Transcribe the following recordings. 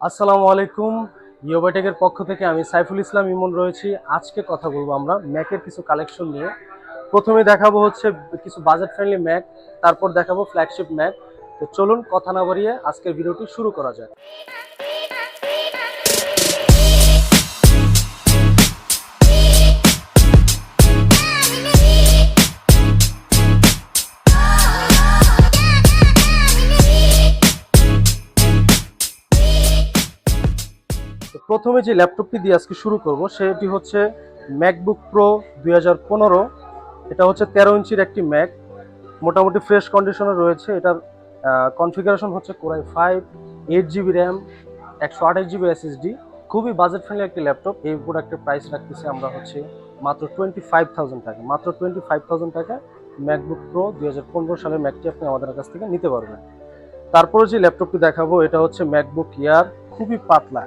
আসসালামু আলাইকুম। ইয়োবাটেকের পক্ষ থেকে আমি সাইফুল ইসলাম ইমন রয়েছি। আজকে কথা বলব আমরা ম্যাকের কিছু কালেকশন নিয়ে। প্রথমে দেখাবো হচ্ছে কিছু বাজেট ফ্রেন্ডলি ম্যাক তারপর দেখাবো ফ্ল্যাগশিপ ম্যাক তো চলুন কথা না বাড়িয়ে আজকের ভিডিওটি শুরু করা যায় প্রথমে যে ল্যাপটপটি দিয়ে আজকে শুরু করব, সেটি হচ্ছে ম্যাকবুক প্রো দুই হাজার পনেরো। এটা হচ্ছে তেরো ইঞ্চির একটি ম্যাক মোটামুটি ফ্রেশ কন্ডিশনে রয়েছে। এটার কনফিগারেশন হচ্ছে core i five eight GB RAM একশো আঠাশ জিবি এসএসডি খুবই বাজেট ফ্রেন্ডলি একটি ল্যাপটপ। এই প্রোডাক্টের প্রাইস রাখতেছি আমরা হচ্ছে মাত্র টোয়েন্টি ফাইভ থাউজেন্ড টাকা। মাত্র টোয়েন্টি ফাইভ থাউজেন্ড টাকা ম্যাকবুক প্রো দুই হাজার পনেরো সালের ম্যাকটি আপনি আমাদের কাছ থেকে নিতে পারবেন। তারপরে যে ল্যাপটপটি দেখাবো, এটা হচ্ছে ম্যাকবুক ইয়ার খুবই পাতলা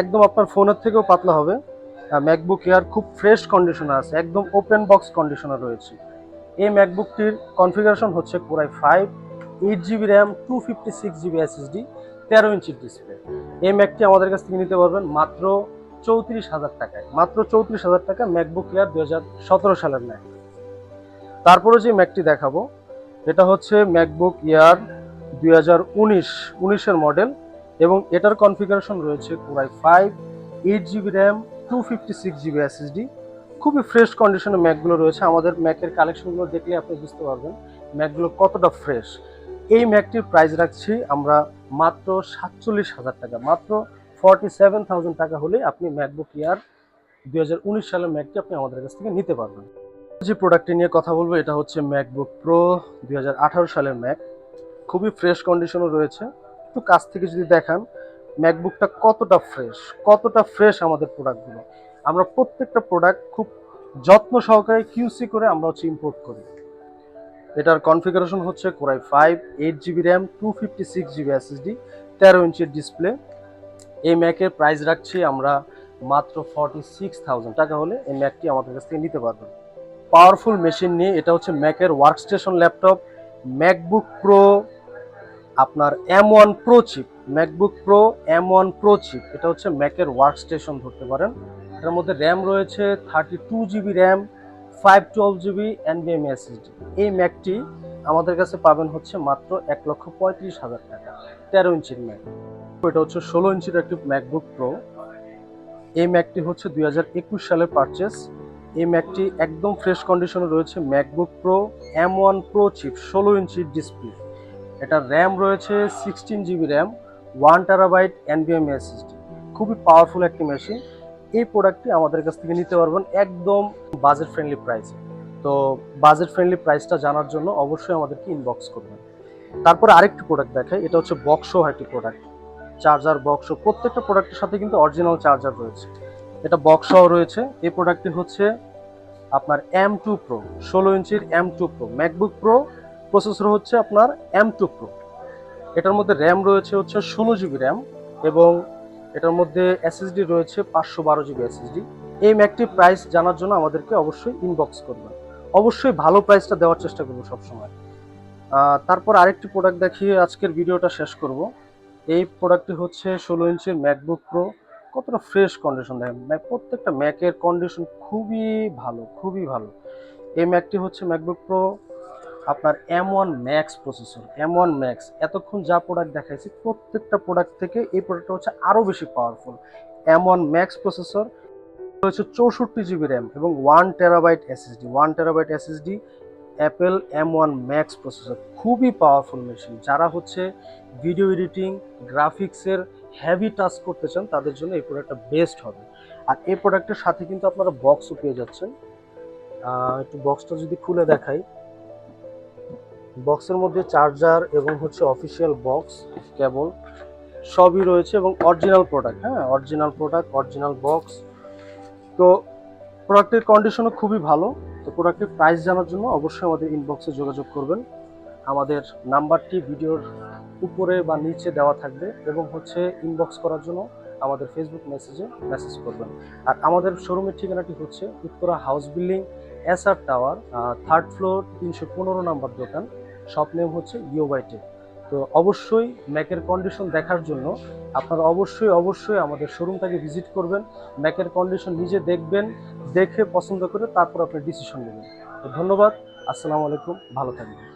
একদম আপনার ফোনের থেকেও পাতলা হবে। ম্যাকবুক এয়ার খুব ফ্রেশ কন্ডিশনে আছে, একদম ওপেন বক্স কন্ডিশনে রয়েছে। এই ম্যাকবুকটির কনফিগারেশন হচ্ছে পুরাই five eight GB RAM two fifty six GB SSD তেরো ইঞ্চির ডিসপ্লে এই ম্যাকটি আমাদের কাছ থেকে নিতে পারবেন মাত্র চৌত্রিশ হাজার টাকায়। মাত্র চৌত্রিশ হাজার টাকা ম্যাকবুক এয়ার দু হাজার সতেরো সালের ম্যাক তারপরে যে ম্যাকটি দেখাবো, এটা হচ্ছে ম্যাকবুক ইয়ার দুই হাজার উনিশ, উনিশের মডেল এবং এটার কনফিগারেশন রয়েছে core i five eight GB RAM two fifty six GB SSD খুবই ফ্রেশ কন্ডিশনের ম্যাকগুলো রয়েছে। আমাদের ম্যাকের কালেকশনগুলো দেখলে আপনি বুঝতে পারবেন ম্যাকগুলো কতটা ফ্রেশ এই ম্যাকটির প্রাইস রাখছি আমরা মাত্র সাতচল্লিশ হাজার টাকা। মাত্র ফর্টি সেভেন থাউজেন্ড টাকা হলে আপনি ম্যাকবুক ইয়ার দুই হাজার উনিশ সালের ম্যাকটি আপনি আমাদের কাছ থেকে নিতে পারবেন। যে প্রোডাক্টটি নিয়ে কথা বলব, এটা হচ্ছে ম্যাকবুক প্রো দুই হাজার আঠারো সালের ম্যাক খুবই ফ্রেশ কন্ডিশনও রয়েছে। একটু কাছ থেকে যদি দেখান ম্যাকবুকটা কতটা ফ্রেশ কতটা ফ্রেশ আমাদের প্রোডাক্টগুলো আমরা প্রত্যেকটা প্রোডাক্ট খুব যত্ন সহকারে কিউসি করে আমরা হচ্ছে ইম্পোর্ট করি। এটার কনফিগারেশন হচ্ছে core i five eight GB RAM two fifty six GB SSD তেরো ইঞ্চির ডিসপ্লে এই ম্যাকের প্রাইস রাখছি আমরা মাত্র ফর্টি সিক্স থাউজেন্ড টাকা হলে এই ম্যাকটি আমাদের কাছ থেকে নিতে পারবেন। পাওয়ারফুল মেশিন নিয়ে এটা হচ্ছে ম্যাকের workstation laptop MacBook Pro আপনার M one Pro chip MacBook Pro M one Pro chip এটা হচ্ছে ম্যাকের ওয়ার্ক স্টেশন ধরতে পারেন। এটার মধ্যে র্যাম রয়েছে thirty two GB RAM five twelve GB এনবিএম SSD এই ম্যাকটি আমাদের কাছে পাবেন হচ্ছে মাত্র এক লক্ষ পঁয়ত্রিশ হাজার টাকা, তেরো ইঞ্চির ম্যাক এটা হচ্ছে ষোলো ইঞ্চির একটি ম্যাকবুক প্রো এই ম্যাকটি হচ্ছে দুই হাজার একুশ সালের পারচেস এই ম্যাকটি একদম ফ্রেশ কন্ডিশনে রয়েছে MacBook Pro M one Pro chip ষোলো ইঞ্চির ডিসপ্লে এটার র্যাম রয়েছে sixteen GB RAM one terabyte এনবিএম SSD খুবই পাওয়ারফুল একটি মেশিন এই প্রোডাক্টটি আমাদের কাছ থেকে নিতে পারবেন একদম বাজেট ফ্রেন্ডলি প্রাইসে তো বাজেট ফ্রেন্ডলি প্রাইসটা জানার জন্য অবশ্যই আমাদেরকে ইনবক্স করবেন। তারপরে আরেকটি প্রোডাক্ট দেখাই, এটা হচ্ছে বক্সো একটি প্রোডাক্ট চার্জার বক্সো প্রত্যেকটা প্রোডাক্টের সাথে কিন্তু অরিজিনাল চার্জার রয়েছে। এটা বক্সও রয়েছে। এই প্রোডাক্টটি হচ্ছে আপনার এম টু প্রো ষোলো ইঞ্চির M two Pro MacBook Pro processor হচ্ছে আপনার এম টু প্রো এটার মধ্যে র্যাম রয়েছে হচ্ছে ষোলো জিবি র্যাম এবং এটার মধ্যে এসএসডি রয়েছে পাঁচশো বারো জিবি এসএসডি এই ম্যাকটির প্রাইস জানার জন্য আমাদেরকে অবশ্যই ইনবক্স করবেন। অবশ্যই ভালো প্রাইসটা দেওয়ার চেষ্টা করব সবসময়। তারপর আরেকটি প্রোডাক্ট দেখিয়ে আজকের ভিডিওটা শেষ করব। এই প্রোডাক্টটি হচ্ছে ষোলো ইঞ্চির ম্যাকবুক প্রো কতটা ফ্রেশ কন্ডিশন দেখেন। ম্যাক প্রত্যেকটা ম্যাকের কন্ডিশন খুবই ভালো খুবই ভালো। এই ম্যাকটি হচ্ছে ম্যাকবুক প্রো আপনার M one Max processor M one Max এতক্ষণ যা প্রোডাক্ট দেখাইছি, প্রত্যেকটা প্রোডাক্ট থেকে এই প্রোডাক্টটা হচ্ছে আরও বেশি powerful M one Max processor রয়েছে চৌষট্টি জিবি র্যাম এবং one terabyte SSD one terabyte SSD Apple M one Max processor খুবই পাওয়ারফুল মেশিন যারা হচ্ছে ভিডিও এডিটিং গ্রাফিক্সের হ্যাভি টাচ করতে চান, তাদের জন্য এই প্রোডাক্টটা বেস্ট হবে। আর এই প্রোডাক্টের সাথে কিন্তু আপনারা বক্সও পেয়ে যাচ্ছেন। একটু বক্সটা যদি খুলে দেখাই। বক্সের মধ্যে চার্জার এবং হচ্ছে অফিসিয়াল বক্স, কেবল সবই রয়েছে এবং অরিজিনাল প্রোডাক্ট হ্যাঁ অরিজিনাল প্রোডাক্ট, অরিজিনাল বক্স। তো প্রোডাক্টের কন্ডিশনও খুবই ভালো। তো প্রোডাক্টের প্রাইস জানার জন্য অবশ্যই আমাদের ইনবক্সে যোগাযোগ করবেন। আমাদের নাম্বারটি ভিডিওর উপরে বা নিচে দেওয়া থাকবে এবং হচ্ছে ইনবক্স করার জন্য আমাদের ফেসবুক মেসেজে মেসেজ করবেন। আর আমাদের শোরুমের ঠিকানাটি হচ্ছে Uttara house building S R tower third floor তিনশো পনেরো নাম্বার দোকান। শপ নেম হচ্ছে ইয়োবাইটে তো অবশ্যই ম্যাকের কন্ডিশন দেখার জন্য আপনারা অবশ্যই অবশ্যই আমাদের শোরুমটাকে ভিজিট করবেন ম্যাকের কন্ডিশন নিজে দেখবেন, দেখে পছন্দ করে তারপর আপনি ডিসিশন নেবেন। তো ধন্যবাদ, আসসালামু আলাইকুম, ভালো থাকবেন।